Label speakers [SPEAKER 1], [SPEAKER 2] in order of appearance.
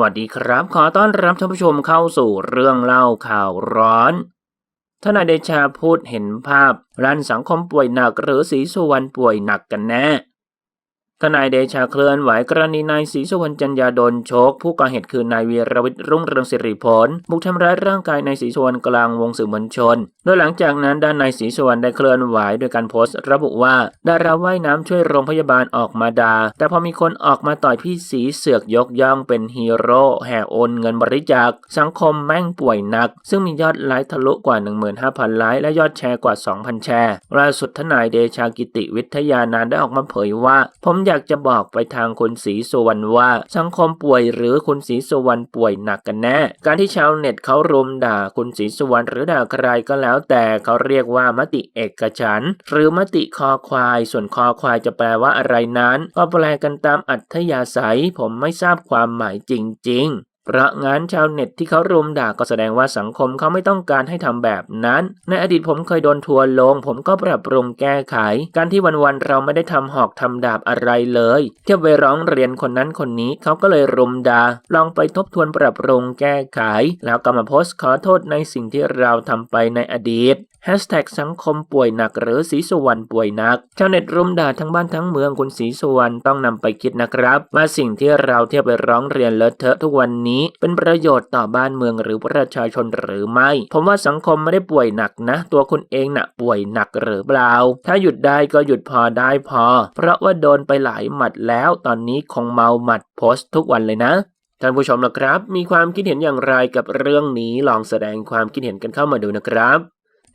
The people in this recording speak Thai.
[SPEAKER 1] วัสดีครับ ขอต้อนรับท่านผู้ชมเข้าสู่เรื่องเล่าข่าวร้อนทนายเดชาพูดเห็นภาพ รันสังคมป่วยหนักหรือสีสุวรรณป่วยหนักกันแน่ ทนายเดชาเคลื่อนไหวกรณีนายศรีสุวรรณจันยาโดนโชก ผู้ก่อเหตุคือนายวีรวิทย์รุ่งเรืองสิริผลบุกทำร้ายร่างกายนายศรีสุวรรณกลางวงสื่อมวลชน โดยหลังจากนั้นด้านนายศรีสุวรรณได้เคลื่อนไหวโดยการโพสต์ ระบุว่าดาราว่ายน้ำช่วยโรงพยาบาลออกมาดา่าแต่พอมีคนออกมาต่อยพี่สีเสือกยกย่องเป็นฮีโร่แห่โอนเงินบริจาค สังคมแม่งป่วยหนัก ซึ่งมียอดไลค์ทะลุกว่า 15,000 ไลค์และยอดแชร์กว่า 2,000 แชร์ล่าสุดทนายเดชากิติวิทยานานได้ออกมาเผยว่าผมอยากจะบอกไปทางคุณศรีสุวรรณว่า สังคมป่วยหรือคุณศรีสุวรรณป่วยหนักกันแน่ การที่ชาวเน็ตเขารุมด่าคุณศรีสุวรรณหรือด่าใครก็แล้วแต่เขาเรียกว่ามติเอกฉัน หรือมติคอควาย ส่วนคอควายจะแปลว่าอะไรนั้น ก็แปลกันตามอัธยาศัย ผมไม่ทราบความหมายจริง ๆ เพราะงั้นชาวเน็ตที่เขารุมด่าก็แสดงว่าสังคมเขาไม่ต้องการให้ทำแบบนั้น ในอดีตผมเคยโดนทัวร์ลง ผมก็ปรับปรุงแก้ไข การที่วันๆเราไม่ได้ทำหอกทำดาบอะไรเลยเที่ยวไปร้องเรียนคนนั้นคนนี้เขาก็เลยรุมด่าลองไปทบทวนปรับปรุงแก้ไข แล้วก็มาโพสต์ขอโทษในสิ่งที่เราทำไปในอดีต แฮชแท็กสังคมป่วยหนักหรือสีสุวรรณป่วยหนักชาวเน็ตรุมด่าทั้งบ้านทั้งเมืองคุณสีสุวรรณต้องนำไปคิดนะครับว่าสิ่งที่เราเที่ยวไปร้องเรียนเลอะเทอะทุกวันนี้ เป็นประโยชน์ต่อบ้านเมืองหรือประชาชนหรือไม่ ผมว่าสังคมไม่ได้ป่วยหนักนะ ตัวคุณเองหนะป่วยหนักหรือเปล่า ถ้าหยุดได้ก็หยุดพอได้พอ เพราะว่าโดนไปหลายหมัดแล้ว ตอนนี้คงเมาหมัดโพสต์ทุกวันเลยนะท่านผู้ชมนะครับ มีความคิดเห็นอย่างไรกับเรื่องนี้ลองแสดงความคิดเห็นกันเข้ามาดูนะครับ